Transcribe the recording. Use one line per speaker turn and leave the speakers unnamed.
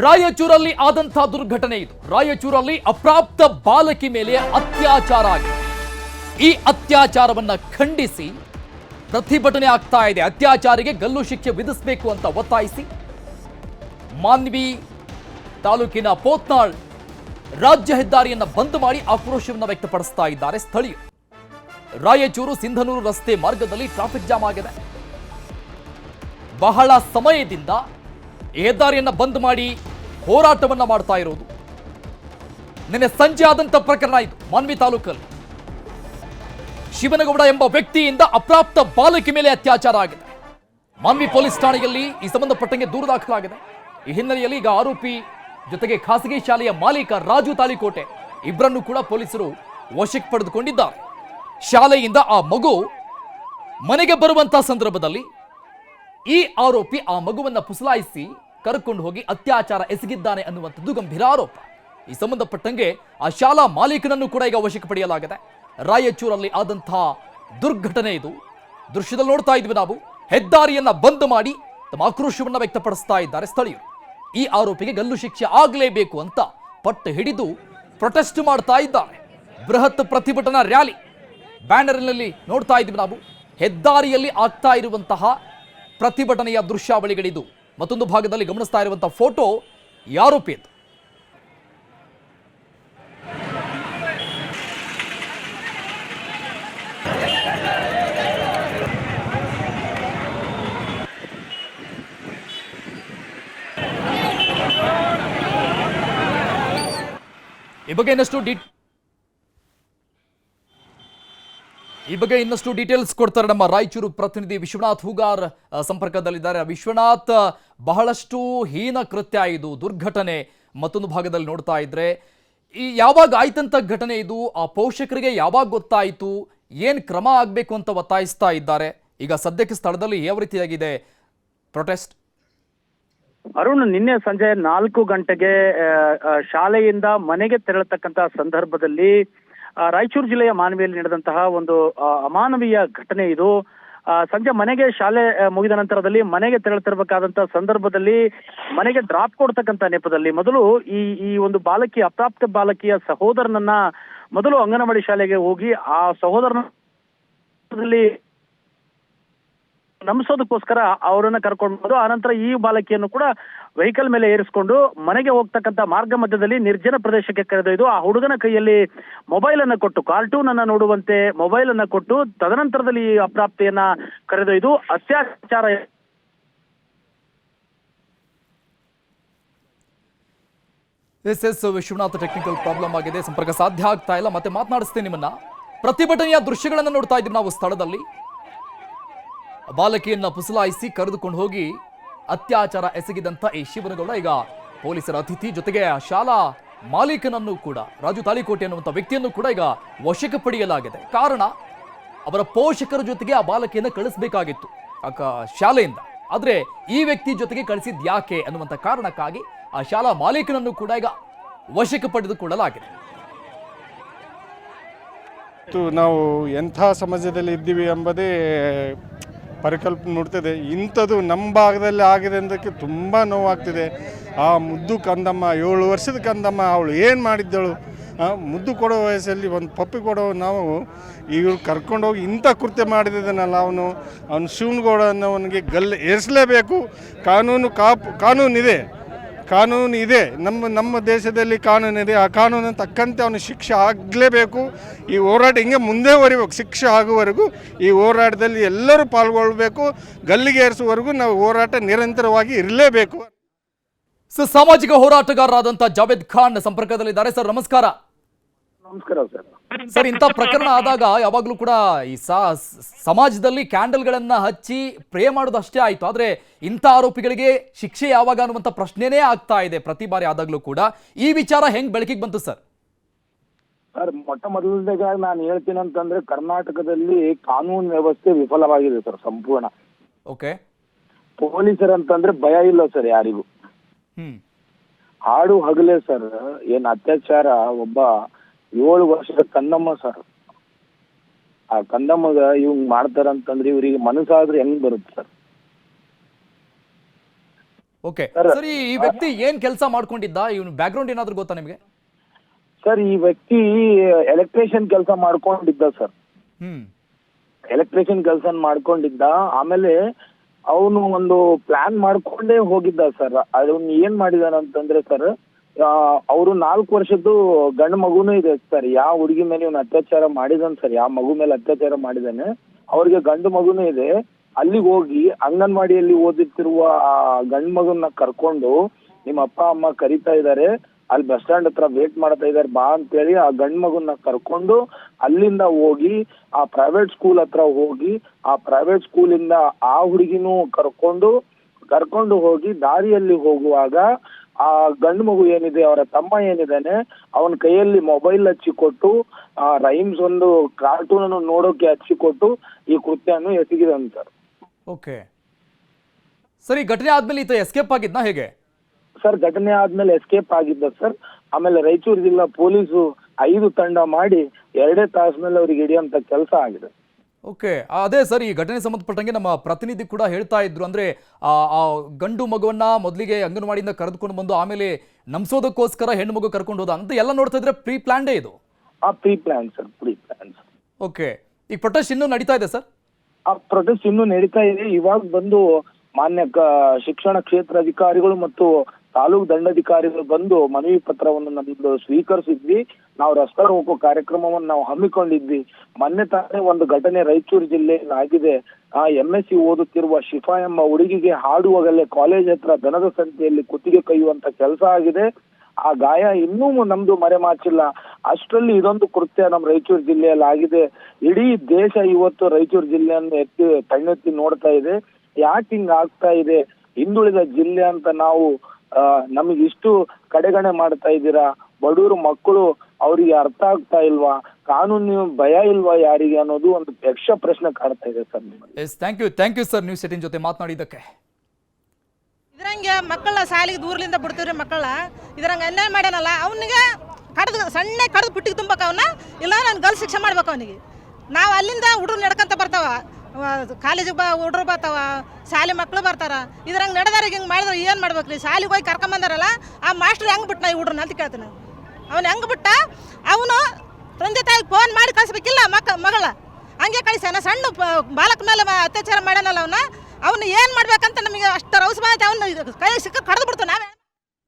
ರಾಯಚೂರಲ್ಲಿ ಆದಂತಹ ದುರ್ಘಟನೆ ಇದು. ರಾಯಚೂರಲ್ಲಿ ಅಪ್ರಾಪ್ತ ಬಾಲಕಿ ಮೇಲೆ ಅತ್ಯಾಚಾರ ಆಗಿದೆ. ಈ ಅತ್ಯಾಚಾರವನ್ನ ಖಂಡಿಸಿ ಪ್ರತಿಭಟನೆ ಆಗ್ತಾ ಇದೆ. ಅತ್ಯಾಚಾರಿಗೆ ಗಲ್ಲು ಶಿಕ್ಷೆ ವಿಧಿಸಬೇಕು ಅಂತ ಒತ್ತಾಯಿಸಿ ಮಾನ್ವಿ ತಾಲೂಕಿನ ಪೋತ್ನಾಳ್ ರಾಜ್ಯ ಹೆದ್ದಾರಿಯನ್ನ ಬಂದ್ ಮಾಡಿ ಆಕ್ರೋಶವನ್ನು ವ್ಯಕ್ತಪಡಿಸ್ತಾ ಇದ್ದಾರೆ ಸ್ಥಳೀಯ ರಾಯಚೂರು ಸಿಂಧನೂರು ರಸ್ತೆ ಮಾರ್ಗದಲ್ಲಿ ಟ್ರಾಫಿಕ್ ಜಾಮ್ ಆಗಿದೆ. ಬಹಳ ಸಮಯದಿಂದ ಹೆದ್ದಾರಿಯನ್ನ ಬಂದ್ ಮಾಡಿ ಹೋರಾಟವನ್ನು ಮಾಡ್ತಾ ಇರೋದು. ನಿನ್ನೆ ಸಂಜೆ ಆದಂಥ ಪ್ರಕರಣ ಇದು, ಮಾನ್ವಿ ತಾಲೂಕಲ್ಲಿ. ಶಿವನಗೌಡ ಎಂಬ ವ್ಯಕ್ತಿಯಿಂದ ಅಪ್ರಾಪ್ತ ಬಾಲಕಿ ಮೇಲೆ ಅತ್ಯಾಚಾರ ಆಗಿದೆ. ಮಾನ್ವಿ ಪೊಲೀಸ್ ಠಾಣೆಯಲ್ಲಿ ಈ ಸಂಬಂಧಪಟ್ಟಂಗೆ ದೂರು ದಾಖಲಾಗಿದೆ. ಈ ಹಿನ್ನೆಲೆಯಲ್ಲಿ ಈಗ ಆರೋಪಿ ಜೊತೆಗೆ ಖಾಸಗಿ ಶಾಲೆಯ ಮಾಲೀಕ ರಾಜು ತಾಲಿಕೋಟೆ ಇಬ್ಬರನ್ನು ಕೂಡ ಪೊಲೀಸರು ವಶಕ್ಕೆ ಪಡೆದುಕೊಂಡಿದ್ದಾರೆ. ಶಾಲೆಯಿಂದ ಆ ಮಗು ಮನೆಗೆ ಬರುವಂತಹ ಸಂದರ್ಭದಲ್ಲಿ ಈ ಆರೋಪಿ ಆ ಮಗುವನ್ನ ಪುಸಲಾಯಿಸಿ ಕರ್ಕೊಂಡು ಹೋಗಿ ಅತ್ಯಾಚಾರ ಎಸಗಿದ್ದಾನೆ ಅನ್ನುವಂಥದ್ದು ಗಂಭೀರ ಆರೋಪ. ಈ ಸಂಬಂಧಪಟ್ಟಂಗೆ ಆ ಶಾಲಾ ಮಾಲೀಕನನ್ನು ಕೂಡ ಈಗ ವಶಕ್ಕೆ ಪಡೆಯಲಾಗಿದೆ ರಾಯಚೂರಲ್ಲಿ ಆದಂತಹ ದುರ್ಘಟನೆ ಇದು. ದೃಶ್ಯದಲ್ಲಿ ನೋಡ್ತಾ ಇದ್ವಿ ನಾವು, ಹೆದ್ದಾರಿಯನ್ನ ಬಂದ್ ಮಾಡಿ ತಮ್ಮ ಆಕ್ರೋಶವನ್ನ ವ್ಯಕ್ತಪಡಿಸ್ತಾ ಇದ್ದಾರೆ ಸ್ಥಳೀಯರು. ಈ ಆರೋಪಿಗೆ ಗಲ್ಲು ಶಿಕ್ಷೆ ಆಗಲೇಬೇಕು ಅಂತ ಪಟ್ಟು ಹಿಡಿದು ಪ್ರೊಟೆಸ್ಟ್ ಮಾಡ್ತಾ ಇದ್ದಾರೆ. ಬೃಹತ್ ಪ್ರತಿಭಟನಾ ರ್ಯಾಲಿ. ಬ್ಯಾನರ್ನಲ್ಲಿ ನೋಡ್ತಾ ಇದ್ವಿ ನಾವು, ಹೆದ್ದಾರಿಯಲ್ಲಿ ಆಗ್ತಾ ಇರುವಂತಹ ಪ್ರತಿಭಟನೆಯ ದೃಶ್ಯಾವಳಿಗಳಿದು. ಮತ್ತೊಂದು ಭಾಗದಲ್ಲಿ ಗಮನಿಸ್ತಾ ಇರುವಂತಹ ಫೋಟೋ ಯಾರು ಆರೋಪಿಯದ್ದು ಈ ಬಗ್ಗೆ ಇನ್ನಷ್ಟು ಡಿ ಈ ಬಗ್ಗೆ ಇನ್ನಷ್ಟು ಡೀಟೇಲ್ಸ್ ಕೊಡ್ತಾರೆ ನಮ್ಮ ರಾಯಚೂರು ಪ್ರತಿನಿಧಿ ವಿಶ್ವನಾಥ್ ಹೂಗಾರ್ ಸಂಪರ್ಕದಲ್ಲಿದ್ದಾರೆ. ವಿಶ್ವನಾಥ್, ಬಹಳಷ್ಟು ಹೀನ ಕೃತ್ಯ ಇದು, ದುರ್ಘಟನೆ ಮತ್ತೊಂದು ಭಾಗದಲ್ಲಿ ನೋಡ್ತಾ ಇದ್ರೆ, ಈ ಯಾವಾಗ ಆಯ್ತಂತ ಘಟನೆ ಇದು, ಆ ಪೋಷಕರಿಗೆ ಯಾವಾಗ ಗೊತ್ತಾಯಿತು, ಏನ್ ಕ್ರಮ ಆಗಬೇಕು ಅಂತ ಒತ್ತಾಯಿಸ್ತಾ ಇದ್ದಾರೆ. ಈಗ ಸದ್ಯಕ್ಕೆ ಸ್ಥಳದಲ್ಲಿ ಯಾವ ರೀತಿಯಾಗಿದೆ ಪ್ರೊಟೆಸ್ಟ್
ಅರುಣ್, ನಿನ್ನೆ ಸಂಜೆ ನಾಲ್ಕು ಗಂಟೆಗೆ ಶಾಲೆಯಿಂದ ಮನೆಗೆ ತೆರಳತಕ್ಕಂತ ಸಂದರ್ಭದಲ್ಲಿ ರಾಯಚೂರು ಜಿಲ್ಲೆಯ ಮಾನವಿಯಲ್ಲಿ ನಡೆದಂತಹ ಒಂದು ಅಮಾನವೀಯ ಘಟನೆ ಇದು. ಸಂಜೆ ಮನೆಗೆ ಶಾಲೆ ಮುಗಿದ ನಂತರದಲ್ಲಿ ಮನೆಗೆ ತೆರಳುತ್ತಿರಬೇಕಾದಂತ ಸಂದರ್ಭದಲ್ಲಿ ಮನೆಗೆ ಡ್ರಾಪ್ ಕೊಡ್ತಕ್ಕಂತ ನೆಪದಲ್ಲಿ ಮೊದಲು ಈ ಈ ಒಂದು ಬಾಲಕಿ, ಅಪ್ರಾಪ್ತ ಬಾಲಕಿಯ ಸಹೋದರನನ್ನ ಮೊದಲು ಅಂಗನವಾಡಿ ಶಾಲೆಗೆ ಹೋಗಿ ಆ ಸಹೋದರನ ನಂಬಿಸೋದಕ್ಕೋಸ್ಕರ ಅವರನ್ನ ಕರ್ಕೊಂಡು ಬಂದು ಆನಂತರ ಈ ಬಾಲಕಿಯನ್ನು ಕೂಡ ವೆಹಿಕಲ್ ಮೇಲೆ ಏರಿಸಿಕೊಂಡು ಮನೆಗೆ ಹೋಗ್ತಕ್ಕಂತ ಮಾರ್ಗ ಮಧ್ಯದಲ್ಲಿ ನಿರ್ಜನ ಪ್ರದೇಶಕ್ಕೆ ಕರೆದೊಯ್ದು, ಆ ಹುಡುಗನ ಕೈಯಲ್ಲಿ ಮೊಬೈಲ್ ಅನ್ನ ಕೊಟ್ಟು ಕಾರ್ಟೂನ್ ಅನ್ನ ನೋಡುವಂತೆ ಮೊಬೈಲ್ ಅನ್ನ ಕೊಟ್ಟು, ತದನಂತರದಲ್ಲಿ ಈ ಅಪ್ರಾಪ್ತಿಯನ್ನ ಕರೆದೊಯ್ದು, ಅತ್ಯಾಚಾರ
S S Vishwanath technical problem ಆಗಿದೆ. ಸಂಪರ್ಕ ಸಾಧ್ಯ ಆಗ್ತಾ ಇಲ್ಲ. ಮತ್ತೆ ಮಾತನಾಡಿಸ್ತೇನೆ ನಿಮ್ಮನ್ನ. ಪ್ರತಿಭಟನೆಯ ದೃಶ್ಯಗಳನ್ನು ನೋಡ್ತಾ ಇದ್ದೀವಿ ನಾವು ಸ್ಥಳದಲ್ಲಿ. ಬಾಲಕಿಯನ್ನ ಪುಸಲಾಯಿಸಿ ಕರೆದುಕೊಂಡು ಹೋಗಿ ಅತ್ಯಾಚಾರ ಎಸಗಿದಂತ ಈ ಶಿವನಗೌಡ. ಈಗ ಪೊಲೀಸರ ಅತಿಥಿ ಜೊತೆಗೆ ಶಾಲಾ ಮಾಲೀಕನನ್ನು ಕೂಡ, ರಾಜು ತಾಳಿಕೋಟೆ ಅನ್ನುವಂಥ ವ್ಯಕ್ತಿಯನ್ನು ಕೂಡ ಈಗ ವಶಕ್ಕೆ ಪಡೆಯಲಾಗಿದೆ. ಕಾರಣ, ಅವರ ಪೋಷಕರ ಜೊತೆಗೆ ಆ ಬಾಲಕಿಯನ್ನು ಕಳಿಸಬೇಕಾಗಿತ್ತು. ಶಾಲೆಯಿಂದ. ಆದ್ರೆ ಈ ವ್ಯಕ್ತಿ ಜೊತೆಗೆ ಕಳಿಸಿದ್ ಯಾಕೆ ಅನ್ನುವಂಥ ಕಾರಣಕ್ಕಾಗಿ ಆ ಶಾಲಾ ಮಾಲೀಕನನ್ನು ಕೂಡ ಈಗ ವಶಕ್ಕೆ ಪಡೆದುಕೊಳ್ಳಲಾಗಿದೆ.
ನಾವು ಎಂಥ ಸಮಾಜದಲ್ಲಿ ಇದ್ದೀವಿ ಎಂಬುದೇ ಪರಿಕಲ್ಪನೆ ನೋಡ್ತಿದೆ ಇಂಥದ್ದು ನಮ್ಮ ಭಾಗದಲ್ಲಿ ಆಗಿದೆ ಅಂದಕ್ಕೆ ತುಂಬ ನೋವಾಗ್ತಿದೆ. ಆ ಮುದ್ದು ಕಂದಮ್ಮ, ಏಳು ವರ್ಷದ ಕಂದಮ್ಮ, ಅವಳು ಏನು ಮಾಡಿದ್ದಳು? ಮುದ್ದು ಕೊಡೋ ವಯಸ್ಸಲ್ಲಿ ಒಂದು ಪಪ್ಪಿ ಕೊಡೋ ನಾವು ಇವ್ರು ಕರ್ಕೊಂಡೋಗಿ ಇಂಥ ಕೃತ್ಯ ಮಾಡಿದ್ದಾನಲ್ಲ ಅವನು. ಅವನು ಶಿವನಗೌಡ ಅನ್ನೋವನಿಗೆ ಗಲ್ಲು ಏರಿಸಲೇಬೇಕು. ಕಾನೂನು ಕಾಪ್, ಕಾನೂನಿದೆ. ಕಾನೂನು ಇದೆ. ನಮ್ಮ ನಮ್ಮ ದೇಶದಲ್ಲಿ ಕಾನೂನು ಇದೆ. ಆ ಕಾನೂನು ತಕ್ಕಂತೆ ಅವನು ಶಿಕ್ಷೆ ಆಗಲೇಬೇಕು. ಈ ಹೋರಾಟ ಹಿಂಗೆ ಮುಂದೆ ವರಿಬೇಕು ಶಿಕ್ಷೆ ಆಗುವವರೆಗೂ ಈ ಹೋರಾಟದಲ್ಲಿ ಎಲ್ಲರೂ ಪಾಲ್ಗೊಳ್ಬೇಕು. ಗಲ್ಲಿಗೇರಿಸುವವರೆಗೂ ನಾವು ಹೋರಾಟ ನಿರಂತರವಾಗಿ ಇರಲೇಬೇಕು.
ಸೊ ಸಾಮಾಜಿಕ ಹೋರಾಟಗಾರರಾದಂಥ ಜಾವೇದ್ ಖಾನ್ ಸಂಪರ್ಕದಲ್ಲಿದ್ದಾರೆ. ಸರ್, ನಮಸ್ಕಾರ.
ನಮಸ್ಕಾರ ಸರ್.
ಸರ್ ಇಂಥ ಪ್ರಕರಣ ಆದಾಗ ಯಾವಾಗಲೂ ಕೂಡ ಈ ಸಮಾಜದಲ್ಲಿ ಕ್ಯಾಂಡಲ್ಗಳನ್ನ ಹಚ್ಚಿ ಪ್ರೇ ಮಾಡೋದು ಅಷ್ಟೇ ಆಯ್ತು. ಆದ್ರೆ ಇಂಥ ಆರೋಪಿಗಳಿಗೆ ಶಿಕ್ಷೆ ಯಾವಾಗ ಅನ್ನುವಂಥ ಪ್ರಶ್ನೆನೇ ಆಗ್ತಾ ಇದೆ. ಪ್ರತಿ ಬಾರಿ ಆದಾಗ್ಲೂ ಕೂಡ. ಈ ವಿಚಾರ ಹೆಂಗ್ ಬೆಳಕಿಗೆ ಬಂತು ಸರ್?
ಸರ್ ಮೊಟ್ಟ ಮೊದಲನೇಗ ನಾನು ಹೇಳ್ತೀನಿ ಅಂತಂದ್ರೆ ಕರ್ನಾಟಕದಲ್ಲಿ ಕಾನೂನು ವ್ಯವಸ್ಥೆ ವಿಫಲವಾಗಿದೆ ಸರ್ ಸಂಪೂರ್ಣ.
ಓಕೆ.
ಪೊಲೀಸರಂತಂದ್ರೆ ಭಯ ಇಲ್ಲ ಸರ್ ಯಾರಿಗೂ.
ಹ್ಮ್.
ಹಾಡು ಹಗಲೇ ಸರ್ ಏನ್ ಅತ್ಯಾಚಾರ ಒಬ್ಬ ಏಳು ವರ್ಷದ ಕಂದಮ್ಮ ಸರ್ ಆ ಕಂದಮ್ಮಗ ಇವಂಗ್ ಮಾಡ್ತಾರಂತಂದ್ರೆ ಇವ್ರಿಗೆ ಮನಸ್ಸಾದ್ರೆ ಹೆಂಗ್ ಬರುತ್ತೆ ಸರ್
ಓಕೆ
ಸರ್,
ಈ ವ್ಯಕ್ತಿ ಏನ್ ಕೆಲಸ ಮಾಡ್ಕೊಂಡಿದ್ದ? ಇವನು ಬ್ಯಾಕ್ಗ್ರೌಂಡ್ ಏನಾದ್ರು ಗೊತ್ತಾ ನಿಮಗೆ?
ಸರ್ ಈ ವ್ಯಕ್ತಿ ಎಲೆಕ್ಟ್ರಿಷಿಯನ್ ಕೆಲಸ ಮಾಡ್ಕೊಂಡಿದ್ದ ಸರ್
ಹ್ಮ್.
ಎಲೆಕ್ಟ್ರಿಷಿಯನ್ ಕೆಲಸ ಮಾಡ್ಕೊಂಡಿದ್ದ. ಆಮೇಲೆ ಅವನು ಒಂದು ಪ್ಲಾನ್ ಮಾಡ್ಕೊಂಡೇ ಹೋಗಿದ್ದ ಸರ್ ಅದನ್ನ ಏನ್ ಮಾಡಿದಾನಂತಂದ್ರೆ ಸರ್ ಅವರು ನಾಲ್ಕು ವರ್ಷದ್ದು ಗಂಡ ಮಗುನೂ ಇದೆ ಸರ್. ಯಾವ ಹುಡುಗಿ ಮೇಲೆ ಇವನು ಅತ್ಯಾಚಾರ ಮಾಡಿದಾನೆ ಸರ್, ಯಾವ ಮಗು ಮೇಲೆ ಅತ್ಯಾಚಾರ ಮಾಡಿದಾನೆ, ಅವ್ರಿಗೆ ಗಂಡು ಮಗುನೂ ಇದೆ. ಅಲ್ಲಿಗೆ ಹೋಗಿ ಅಂಗನವಾಡಿಯಲ್ಲಿ ಓದುತ್ತಿರುವ ಆ ಗಂಡು ಮಗುನ ಕರ್ಕೊಂಡು ನಿಮ್ಮ ಅಪ್ಪ, ಅಮ್ಮ ಕರಿತಾ ಇದ್ದಾರೆ ಅಲ್ಲಿ ಬಸ್ ಸ್ಟ್ಯಾಂಡ್ ಹತ್ರ ವೇಟ್ ಮಾಡ್ತಾ ಇದ್ದಾರೆ ಬಾ ಅಂತೇಳಿ ಆ ಗಂಡ್ ಮಗುನ ಕರ್ಕೊಂಡು ಅಲ್ಲಿಂದ ಹೋಗಿ ಆ ಪ್ರೈವೇಟ್ ಸ್ಕೂಲ್ ಹತ್ರ ಹೋಗಿ ಆ ಪ್ರೈವೇಟ್ ಸ್ಕೂಲಿಂದ ಆ ಹುಡುಗಿನೂ ಕರ್ಕೊಂಡು ಕರ್ಕೊಂಡು ಹೋಗಿ ದಾರಿಯಲ್ಲಿ ಹೋಗುವಾಗ ಆ ಗಂಡು ಮಗು ಏನಿದೆ ಅವರ ತಮ್ಮ ಏನಿದ್ದಾನೆ ಅವನ ಕೈಯಲ್ಲಿ ಮೊಬೈಲ್ ಹಚ್ಚಿಕೊಟ್ಟು ಆ ರೈಮ್ಸ್ ಒಂದು ಕಾರ್ಟೂನ್ ಅನ್ನು ನೋಡೋಕೆ ಹಚ್ಚಿಕೊಟ್ಟು ಈ ಕೃತ್ಯವನ್ನು ಎಸಗಿದಾನೆ ಸರ್
ಓಕೆ. ಸರಿ ಘಟನೆ ಆದ್ಮೇಲೆ ಈತ ಎಸ್ಕೇಪ್ ಆಗಿದ್ನಾ ಹೇಗೆ?
ಸರ್ ಘಟನೆ ಆದ್ಮೇಲೆ ಎಸ್ಕೇಪ್ ಆಗಿದ್ದ ಸರ್. ಆಮೇಲೆ ರಾಯಚೂರು ಜಿಲ್ಲಾ ಪೊಲೀಸು ಐದು ತಂಡ ಮಾಡಿ ಎರಡೇ ತಾಸಿನಲ್ಲಿ ಅವ್ರಿಗೆ ಹಿಡಿಯುವಂತ ಕೆಲಸ ಆಗಿದೆ.
ಓಕೆ ಅದೇ ಸರ್ ಈ ಘಟನೆ ಸಂಬಂಧಪಟ್ಟಂಗೆ ನಮ್ಮ ಪ್ರತಿನಿಧಿ ಕೂಡ ಹೇಳ್ತಾ ಇದ್ರು. ಅಂದ್ರೆ ಆ ಗಂಡು ಮಗುವನ್ನ ಮೊದಲಿಗೆ ಅಂಗನವಾಡಿಯಿಂದ ಕರೆದುಕೊಂಡು ಬಂದು ಆಮೇಲೆ ನಮ್ಸೋದಕ್ಕೋಸ್ಕರ ಹೆಣ್ಣು ಮಗು ಕರ್ಕೊಂಡು ಹೋದ ಅಂತ ಎಲ್ಲ ನೋಡ್ತಾ ಇದ್ರೆ ಪ್ರೀ ಪ್ಲಾನ್ಡೇ ಇದು?
ಆ pre plan sir pre plan
okay ಈಗ ಪ್ರೊಟೆಸ್ಟ್ ಇನ್ನೂ ನಡೀತಾ ಇದೆ ಸರ್?
ಆ ಪ್ರೊಟೆಸ್ಟ್ ಇನ್ನೂ ನಡೀತಾ ಇದೆ. ಇವಾಗ ಬಂದು ಮಾನ್ಯ ಶಿಕ್ಷಣ ಕ್ಷೇತ್ರ ಅಧಿಕಾರಿಗಳು ಮತ್ತು ತಾಲೂಕು ದಂಡಾಧಿಕಾರಿಗಳು ಬಂದು ಮನವಿ ಪತ್ರವನ್ನು ನಮ್ದು ಸ್ವೀಕರಿಸಿದ್ವಿ. ನಾವು ರಸ್ತೆ ಹೋಗೋ ಕಾರ್ಯಕ್ರಮವನ್ನು ನಾವು ಹಮ್ಮಿಕೊಂಡಿದ್ವಿ. ಮೊನ್ನೆ ತಾನೇ ಒಂದು ಘಟನೆ ರಾಯಚೂರು ಜಿಲ್ಲೆಯಲ್ಲಿ ಆಗಿದೆ. ಆ ಎಂ ಎಸ್ ಸಿ ಓದುತ್ತಿರುವ ಶಿಫಾ ಎಂಬ ಹುಡುಗಿಗೆ ಹಾಡುವಾಗಲೇ ಕಾಲೇಜ್ ಹತ್ರ ದನದ ಸಂತೆಯಲ್ಲಿ ಕುತ್ತಿಗೆ ಕೈಯುವಂತ ಕೆಲಸ ಆಗಿದೆ. ಆ ಗಾಯ ಇನ್ನೂ ನಮ್ದು ಮರೆಮಾಚಿಲ್ಲ ಅಷ್ಟರಲ್ಲಿ ಇದೊಂದು ಕೃತ್ಯ ನಮ್ಮ ರಾಯಚೂರು ಜಿಲ್ಲೆಯಲ್ಲಿ ಆಗಿದೆ. ಇಡೀ ದೇಶ ಇವತ್ತು ರಾಯಚೂರು ಜಿಲ್ಲೆಯನ್ನು ಎತ್ತಿ ಕಣ್ಣೆತ್ತಿ ನೋಡ್ತಾ ಇದೆ. ಯಾಕೆ ಹಿಂಗ್ ಆಗ್ತಾ ಇದೆ? ಹಿಂದುಳಿದ ಜಿಲ್ಲೆ ಅಂತ ನಾವು ನಮಗೆ ಇಷ್ಟು ಕಡೆಗಣೆ ಮಾಡ್ತಾ ಇದ್ದೀರಾ? ಬಡವರು ಮಕ್ಕಳು ಅವರಿಗೆ ಅರ್ಥ ಆಗ್ತಾ ಇಲ್ವಾ? ಕಾನೂನು ಭಯ ಇಲ್ವಾ ಯಾರಿಗೆ ಅನ್ನೋದು ಒಂದು ಯಕ್ಷ ಪ್ರಶ್ನೆ ಕಾಡ್ತಾ ಇದೆ sir
yes thank you thank you sir news eighteen ಜೊತೆ ಮಾತನಾಡಿದ್ದಕ್ಕೆ.
ಇದ್ರಂಗೆ ಮಕ್ಕಳ ಸಾಲಿಗೆ ದೂರ್ಲಿಂದ ಬಿಡ್ತೀವ್ರಿ ಮಕ್ಕಳ ಇದ್ರಂಗೆ ಅನ್ಯಾಯ ಮಾಡ್ಯಾನಲ್ಲ ಅವನಿಗೆ ಕಡ್ದು ಸಣ್ಣ ಕಡ್ದು ಪುಟ್ಟಿಗೆ ತುಂಬಕ್ಕೆ ಅವನ್ನ ಇಲ್ಲ ನಾನು ಗಲ್ ಶಿಕ್ಷೆ ಮಾಡ್ಬೇಕು ಅವನಿಗೆ. ನಾವು ಅಲ್ಲಿಂದ ಹುಡುಗ್ರು ನಡ್ಕೊಂತ ಬರ್ತಾವ. ಕಾಲೇಜಿಗೆ ಬಾ, ಹುಡ್ರು ಬರ್ತಾವ, ಶಾಲೆ ಮಕ್ಕಳು ಬರ್ತಾರ. ಇದ್ರಂಗೆ ನಡೆದಾರಿಗೆ ಹಿಂಗೆ ಮಾಡಿದ್ರೆ ಏನು ಮಾಡ್ಬೇಕು ರೀ ಶಾಲೆಗೆ ಹೋಗಿ ಕರ್ಕೊಂಬಂದಾರಲ್ಲ ಆ ಮಾಸ್ಟರ್ ಹೆಂಗೆ ಬಿಟ್ನಾ ಈ ಹುಡ್ರನ್ನ ಅಂತ ಕೇಳ್ತೀನಿ. ಅವ್ನು ಹೆಂಗೆ ಬಿಟ್ಟ? ಅವನು ತಂದೆ ತಾಯಿಗೆ ಫೋನ್ ಮಾಡಿ ಕಳಿಸ್ಬೇಕಿಲ್ಲ ಮಕ್ಕ ಮಗಳ. ಹಂಗೆ ಕಳಿಸ್ಯಾನ ಸಣ್ಣ ಬಾಲಕ ಮೇಲೆ ಅತ್ಯಾಚಾರ ಮಾಡ್ಯಾನಲ್ಲ ಅವನ. ಅವನು ಏನು ಮಾಡ್ಬೇಕಂತ ನಮಗೆ ಅಷ್ಟು ರೌಸ್ ಮಾಡಿ ಅವನು ಕೈ ಸಿಕ್ಕ ಕಡ್ದು ಬಿಡ್ತು ನಾವೇ.